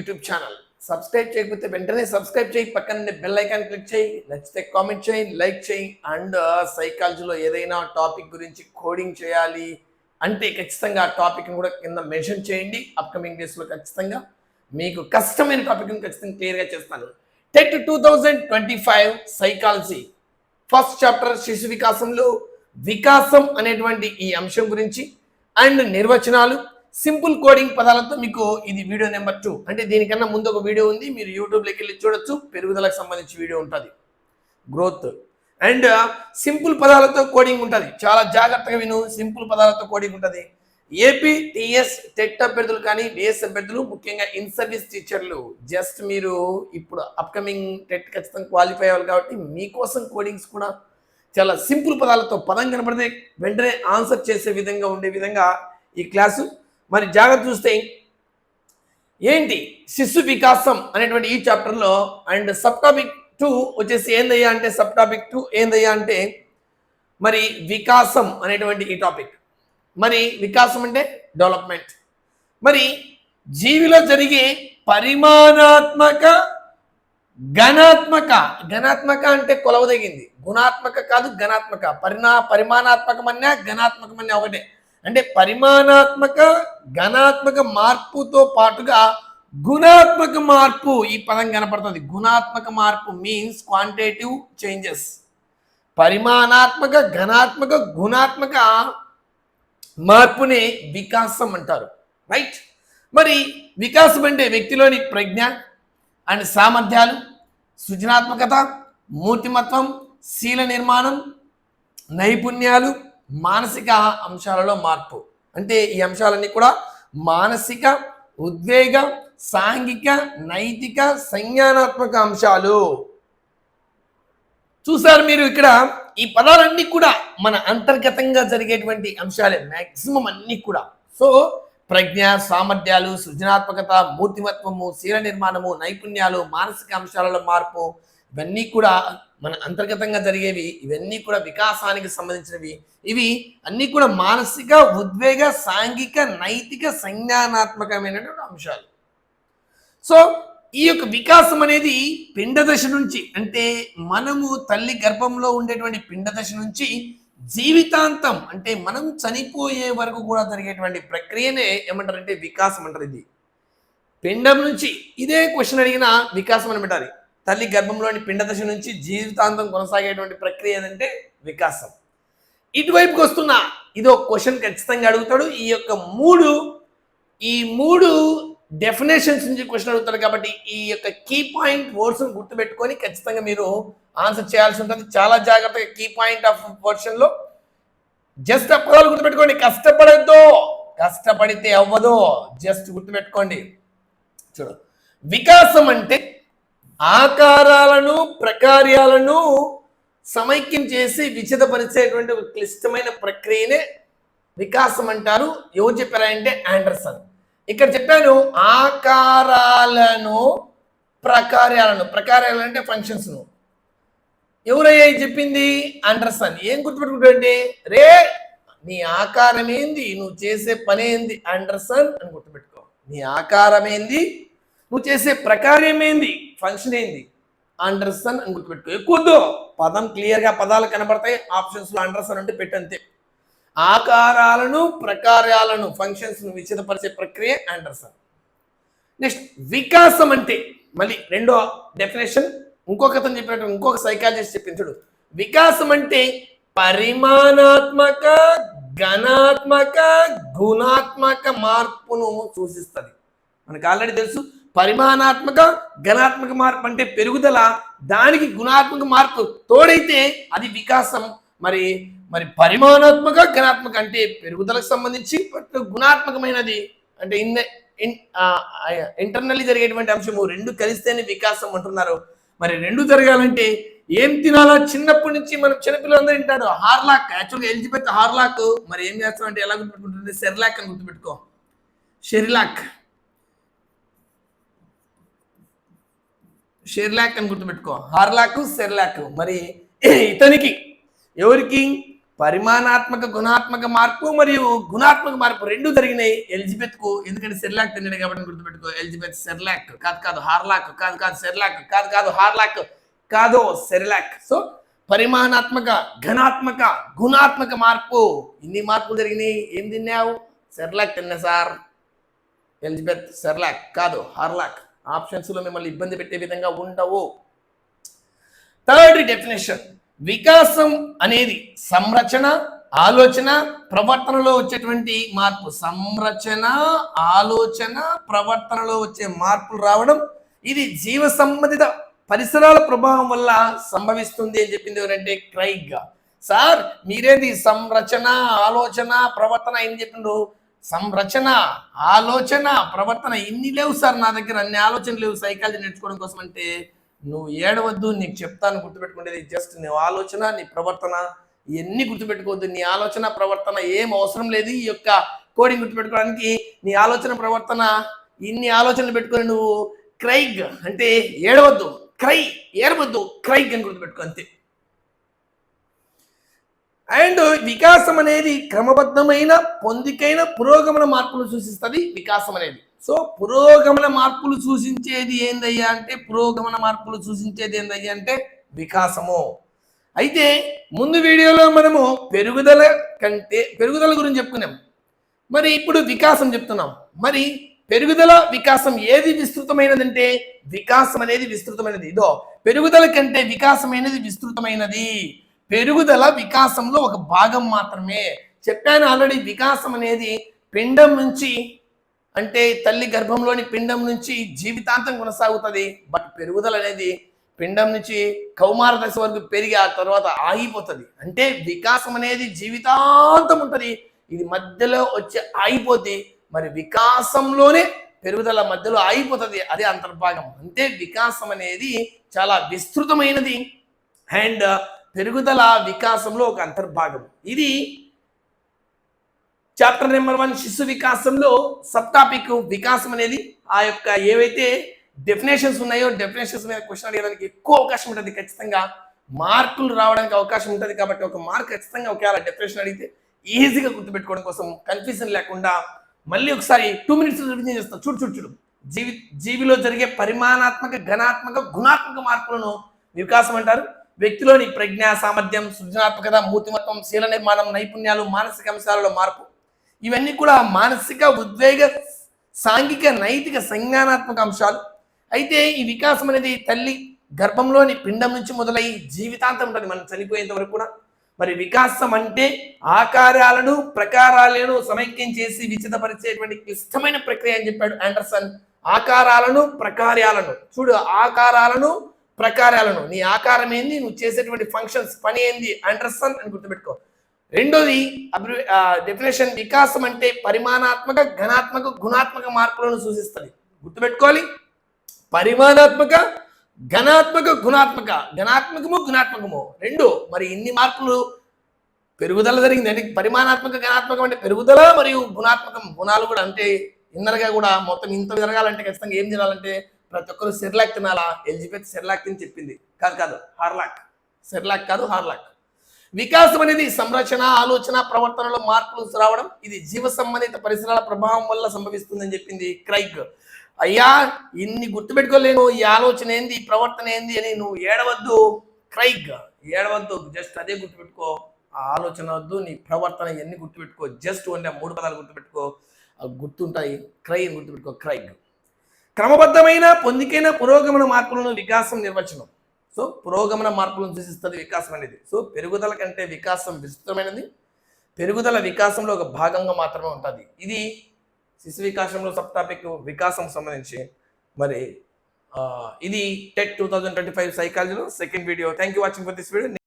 YouTube channel. Subscribe చేయకపోతే వెంటనే subscribe చేయి పక్కన బెల్ ఐకాన్ క్లిక్ చేయి నచ్చితే కామెంట్ చేయి లైక్ చేయి అండ్ సైకాలజీలో ఏదైనా టాపిక్ గురించి కోడింగ్ చేయాలి అంటే ఖచ్చితంగా ఆ టాపిక్ని కూడా కింద మెన్షన్ చేయండి. అప్కమింగ్ డేస్లో ఖచ్చితంగా మీకు కష్టమైన టాపిక్ని ఖచ్చితంగా క్లియర్గా చేస్తాను. TET two thousand twenty five psychology. First chapter శిశు వికాసంలో వికాసం అనేటువంటి ఈ అంశం గురించి అండ్ నిర్వచనాలు. సింపుల్ కోడింగ్ పదాలతో మీకు ఇది వీడియో నెంబర్ టూ. అంటే దీనికన్నా ముందు ఒక వీడియో ఉంది మీరు యూట్యూబ్లోకి వెళ్ళి చూడొచ్చు. పెరుగుదలకు సంబంధించి వీడియో ఉంటుంది. గ్రోత్ అండ్ సింపుల్ పదాలతో కోడింగ్ ఉంటుంది. చాలా జాగ్రత్తగా విను సింపుల్ పదాలతో కోడింగ్ ఉంటుంది. ఏపీ టీఎస్ టెట్ అభ్యర్థులు కానీ డిఎస్ అభ్యర్థులు ముఖ్యంగా ఇన్ సర్వీస్ టీచర్లు జస్ట్ మీరు ఇప్పుడు అప్కమింగ్ టెట్ ఖచ్చితంగా క్వాలిఫై అవ్వాలి కాబట్టి మీకోసం కోడింగ్స్ కూడా చాలా సింపుల్ పదాలతో పదం కనబడితే వెంటనే ఆన్సర్ చేసే విధంగా ఉండే విధంగా ఈ క్లాసు మరి జాగ్రత్త చూస్తే ఏంటి శిశు వికాసం అనేటువంటి ఈ చాప్టర్లో అండ్ సబ్ టాపిక్ టూ వచ్చేసి ఏందయ్యా అంటే సబ్ టాపిక్ టూ ఏందయ్యా అంటే మరి వికాసం అనేటువంటి ఈ టాపిక్. మరి వికాసం అంటే డెవలప్మెంట్. మరి జీవిలో జరిగే పరిమాణాత్మక గణాత్మక గణాత్మక అంటే కొలవదగింది. గుణాత్మక కాదు గణాత్మక పరిణా పరిమాణాత్మకమన్నా గణాత్మకమన్నా ఒకటే. అంటే పరిమాణాత్మక గణాత్మక మార్పుతో పాటుగా గుణాత్మక మార్పు ఈ పదం కనపడుతుంది. గుణాత్మక మార్పు మీన్స్ క్వాంటిటేటివ్ చేంజెస్ పరిమాణాత్మక ఘనాత్మక గుణాత్మక మార్పునే వికాసం అంటారు. రైట్ మరి వికాసం అంటే వ్యక్తిలోని ప్రజ్ఞ అండ్ సామర్థ్యాలు సృజనాత్మకత మూర్తిమత్వం శీల నిర్మాణం నైపుణ్యాలు మానసిక అంశాలలో మార్పు. అంటే ఈ అంశాలన్నీ కూడా మానసిక ఉద్వేగ సాంఘిక నైతిక సంజ్ఞానాత్మక అంశాలు. చూసారు మీరు ఇక్కడ ఈ పదాలన్నీ కూడా మన అంతర్గతంగా జరిగేటువంటి అంశాలే మ్యాక్సిమం అన్నీ కూడా. సో ప్రజ్ఞ సామర్థ్యాలు సృజనాత్మకత మూర్తిమత్వము శీల నిర్మాణము నైపుణ్యాలు మానసిక అంశాలలో మార్పు ఇవన్నీ కూడా మన అంతర్గతంగా జరిగేవి ఇవన్నీ కూడా వికాసానికి సంబంధించినవి. ఇవి అన్నీ కూడా మానసిక ఉద్వేగ సాంఘిక నైతిక సంజ్ఞానాత్మకమైనటువంటి అంశాలు. సో ఈ యొక్క వికాసం అనేది పిండ దశ నుంచి అంటే మనము తల్లి గర్భంలో ఉండేటువంటి పిండ దశ నుంచి జీవితాంతం అంటే మనం చనిపోయే వరకు కూడా జరిగేటువంటి ప్రక్రియనే ఏమంటారంటే వికాసం అంటారు ఇది. పిండం నుంచి ఇదే క్వశ్చన్ అడిగిన వికాసం అని పెట్టాలి. తల్లి గర్భంలోని పిండ దశ నుంచి జీవితాంతం కొనసాగేటువంటి ప్రక్రియ ఏదంటే వికాసం. ఇటువైపుకి వస్తున్న ఇది ఒక క్వశ్చన్ ఖచ్చితంగా అడుగుతాడు. ఈ యొక్క మూడు ఈ మూడు డెఫినేషన్స్ నుంచి క్వశ్చన్ అడుగుతాడు కాబట్టి ఈ యొక్క కీ పాయింట్ వర్డ్స్ గుర్తుపెట్టుకొని ఖచ్చితంగా మీరు ఆన్సర్ చేయాల్సి ఉంటుంది. చాలా జాగ్రత్తగా కీ పాయింట్ ఆఫ్ వర్షన్లో జస్ట్ ఆ పదాలు గుర్తుపెట్టుకోండి. కష్టపడద్దు. కష్టపడితే అవ్వదు. జస్ట్ గుర్తుపెట్టుకోండి. చూడు. వికాసం అంటే ఆకారాలను ప్రకార్యాలను సమైక్యం చేసి విచితపరిచేటువంటి ఒక క్లిష్టమైన ప్రక్రియనే వికాసం అంటారు ఎవరు చెప్పారంటే ఆండర్సన్. ఇక్కడ చెప్పాను ఆకారాలను ప్రకార్యాలను. ప్రకార్యాలు అంటే ఫంక్షన్స్ను. ఎవరయ్యాయి చెప్పింది? ఆండర్సన్. ఏం గుర్తుపెట్టుకుంటే రే నీ ఆకారం ఏంది నువ్వు చేసే పని ఏంది అని గుర్తుపెట్టుకో. నీ ఆకారం ఏంది నువ్వు చేసే ప్రకారం ఏంది? ఫంక్షన్ ఏంది? అండర్సన్ అని గుర్తుపెట్టుకో. ఎక్కువద్దు. పదం క్లియర్గా పదాలు కనబడతాయి. ఆప్షన్స్లో అండర్సన్ అంటే పెట్టంతే ఆకారాలను ప్రకారాలను ఫంక్షన్స్ను విచితపరిచే ప్రక్రియ అండర్సన్ నెక్స్ట్ వికాసం అంటే మళ్ళీ రెండో డెఫినేషన్ ఇంకొక అతను చెప్పినట్టు ఇంకొక సైకాలజిస్ట్ చెప్పింది వికాసం అంటే పరిమాణాత్మక ఘనాత్మక గుణాత్మక మార్పును సూచిస్తుంది. మనకు ఆల్రెడీ తెలుసు. పరిమాణాత్మక ఘనాత్మక మార్పు అంటే పెరుగుదల దానికి గుణాత్మక మార్పు తోడైతే అది వికాసం. మరి మరి పరిమాణాత్మక ఘనాత్మక అంటే పెరుగుదలకు సంబంధించి గుణాత్మకమైనది అంటే ఇన్ ఇంటర్నల్లీ జరిగేటువంటి అంశము రెండు కలిస్తేనే వికాసం అంటున్నారు. మరి రెండు జరగాలంటే ఏం తినాలా? చిన్నప్పటి నుంచి మనం చిన్నపిల్లలందరూ తింటారు. హార్లాక్ యాక్చువల్గా ఎలిజిబెత్ హార్లాక్ మరి ఏం చేస్తామంటే ఎలా గుర్తుపెట్టుకుంటుంది? సెర్లాక్ అని గుర్తుపెట్టుకో. షెరిలాక్. షెర్లాక్ అని గుర్తుపెట్టుకో. హార్లాక్ సెర్లాక్ మరి ఇతనికి ఎవరికి? పరిమాణాత్మక గుణాత్మక మార్పు మరియు గుణాత్మక మార్పు రెండు జరిగినాయి. ఎలిజబెత్కు ఎందుకంటే సెర్లాక్ తిన్నాడు కాబట్టి గుర్తుపెట్టుకో. ఎలిజబెత్ సెర్లాక్ కాదు కాదు హార్లాక్ కాదు కాదు సెర్లాక్ కాదు కాదు హార్లాక్ కాదు సెర్లాక్ సో పరిమాణాత్మక ఘనాత్మక గుణాత్మక మార్పు. ఇన్ని మార్పులు జరిగినాయి. ఏం తిన్నావు? సెర్లాక్ తిన్నా సార్. ఎలిజబెత్ సెర్లాక్ కాదు హార్లాక్ ఆప్షన్స్లో మిమ్మల్ని ఇబ్బంది పెట్టే విధంగా ఉండవు. థర్డ్ డెఫినేషన్ వికాసం అనేది సంరచన ఆలోచన ప్రవర్తనలో వచ్చేటువంటి మార్పు. సంరచన ఆలోచన ప్రవర్తనలో వచ్చే మార్పులు రావడం ఇది జీవ సంబంధిత పరిసరాల ప్రభావం వల్ల సంభవిస్తుంది అని చెప్పింది ఎవరంటే క్రైగ్గా. సార్ మీరేది సంరచన ఆలోచన ప్రవర్తన ఏం చెప్పిండ్రు? సంరచన ఆలోచన ప్రవర్తన ఇన్ని లేవు సార్ నా దగ్గర. అన్ని ఆలోచనలు లేవు. సైకాలజీ నేర్చుకోవడం కోసం అంటే నువ్వు ఏడవద్దు నీకు చెప్తాను గుర్తుపెట్టుకునేది జస్ట్ నీ ఆలోచన నీ ప్రవర్తన ఇవన్నీ గుర్తుపెట్టుకోవద్దు. నీ ఆలోచన ప్రవర్తన ఏం అవసరం లేదు. ఈ యొక్క కోడింగ్ గుర్తుపెట్టుకోవడానికి నీ ఆలోచన ప్రవర్తన ఇన్ని ఆలోచనలు పెట్టుకొని నువ్వు క్రైగ్ అంటే ఏడవద్దు. క్రై ఏడవద్దు. క్రైగ్ అని గుర్తుపెట్టుకో అంతే. అండ్ వికాసం అనేది క్రమబద్ధమైన పొందికైన పురోగమన మార్పులు సూచిస్తుంది వికాసం అనేది. సో పురోగమన మార్పులు సూచించేది ఏందయ్యా అంటే పురోగమన మార్పులు సూచించేది ఏందయ్యా అంటే వికాసము. అయితే ముందు వీడియోలో మనము పెరుగుదల కంటే పెరుగుదల గురించి చెప్పుకున్నాం. మరి ఇప్పుడు వికాసం చెప్తున్నాం. మరి పెరుగుదల వికాసం ఏది విస్తృతమైనదంటే వికాసం అనేది విస్తృతమైనది. ఇదో పెరుగుదల కంటే వికాసమైనది విస్తృతమైనది. పెరుగుదల వికాసంలో ఒక భాగం మాత్రమే. చెప్పాను ఆల్రెడీ వికాసం అనేది పిండం నుంచి అంటే తల్లి గర్భంలోని పిండం నుంచి జీవితాంతం కొనసాగుతుంది. బట్ పెరుగుదల అనేది పిండం నుంచి కౌమార దశ వరకు పెరిగి ఆ తర్వాత ఆగిపోతుంది. అంటే వికాసం అనేది జీవితాంతం ఉంటుంది. ఇది మధ్యలో వచ్చి ఆగిపోతే మరి వికాసంలోనే పెరుగుదల మధ్యలో ఆగిపోతుంది. అదే అంతర్భాగం. అంటే వికాసం అనేది చాలా విస్తృతమైనది. అండ్ పెరుగుదల వికాసంలో ఒక అంతర్భాగం. ఇది చాప్టర్ నెంబర్ వన్ శిశు వికాసంలో సబ్ టాపిక్ వికాసం అనేది ఆ యొక్క ఏవైతే డెఫినేషన్స్ ఉన్నాయో డెఫినేషన్స్ మీద క్వశ్చన్ అడగడానికి ఎక్కువ అవకాశం ఉంటుంది ఖచ్చితంగా. మార్కులు రావడానికి అవకాశం ఉంటుంది కాబట్టి ఒక మార్క్ ఖచ్చితంగా ఒకవేళ డెఫినేషన్ అడిగితే ఈజీగా గుర్తుపెట్టుకోవడం కోసం కన్ఫ్యూజన్ లేకుండా మళ్ళీ ఒకసారి టూ మినిట్స్ రివిజన్ చేస్తాం. చూడు చూడు చూడు. జీవి జీవిలో జరిగే పరిమాణాత్మక ఘనాత్మక గుణాత్మక మార్పులను వికాసం అంటారు. వ్యక్తిలోని ప్రజ్ఞ సామర్థ్యం సృజనాత్మకత మూర్తిమత్వం శీల నిర్మాణం నైపుణ్యాలు మానసిక అంశాలలో మార్పు. ఇవన్నీ కూడా మానసిక ఉద్వేగ సాంఘిక నైతిక సంజ్ఞానాత్మక అంశాలు. అయితే ఈ వికాసం అనేది తల్లి గర్భంలోని పిండం నుంచి మొదలై జీవితాంతం ఉంటుంది. మనం చనిపోయేంత వరకు కూడా. మరి వికాసం అంటే ఆకారాలను ప్రకారాలను సమైక్యం చేసి విచితపరిచేటువంటి క్లిష్టమైన ప్రక్రియ అని చెప్పాడు ఆండర్సన్. ఆకారాలను ప్రకార్యాలను. చూడు ఆకారాలను ప్రకారాలను నీ ఆకారం ఏంది నువ్వు చేసేటువంటి ఫంక్షన్స్ పని ఏంది అండర్సన్ అని గుర్తుపెట్టుకో. రెండోది డెఫినేషన్ వికాసం అంటే పరిమాణాత్మక ఘనాత్మక గుణాత్మక మార్పులను సూచిస్తుంది. గుర్తుపెట్టుకోవాలి. పరిమాణాత్మక ఘనాత్మక గుణాత్మక ఘనాత్మకము గుణాత్మకము. రెండు మరి ఇన్ని మార్పులు పెరుగుదల జరిగింది. అంటే పరిమాణాత్మక ఘనాత్మకం అంటే పెరుగుదల మరియు గుణాత్మకం. గుణాలు కూడా అంటే ఇన్నర్గా కూడా మొత్తం ఇంత జరగాలంటే ఖచ్చితంగా ఏం చేయాలంటే ప్రతి ఒక్కరు సెర్లాక్ తినాలా? ఎలిజబెత్ సెర్లాక్ అని చెప్పింది. కాదు కాదు హార్లాక్. సెర్లాక్ కాదు హార్లాక్. వికాసం అనేది సంరక్షణ ఆలోచన ప్రవర్తనలో మార్పులు రావడం ఇది జీవ సంబంధిత పరిసరాల ప్రభావం వల్ల సంభవిస్తుందని చెప్పింది క్రైగ్. అయ్యా ఇన్ని గుర్తుపెట్టుకోలేను ఈ ఆలోచన ఏంది ఈ ప్రవర్తన ఏంది అని నువ్వు ఏడవద్దు క్రైగ్. ఏడవద్దు జస్ట్ అదే గుర్తుపెట్టుకో. ఆ ఆలోచన వద్దు నీ ప్రవర్తన ఎన్ని గుర్తుపెట్టుకో. జస్ట్ అంటే మూడు పదాలు గుర్తుపెట్టుకో. గుర్తుంటాయి క్రై గుర్తుపెట్టుకో క్రైగ్. క్రమబద్ధమైన పొందికైన పురోగమన మార్పులను వికాసం నిర్వచనం. సో పురోగమన మార్పులను సూచిస్తుంది వికాసం అనేది. సో పెరుగుదల కంటే వికాసం విస్తృతమైనది. పెరుగుదల వికాసంలో ఒక భాగంగా మాత్రమే ఉంటుంది. ఇది శిశు వికాసంలో సబ్ టాపిక్ వికాసం సంబంధించి. మరి ఇది TET two thousand twenty five సైకాలజీలో second video. Thank you watching for this video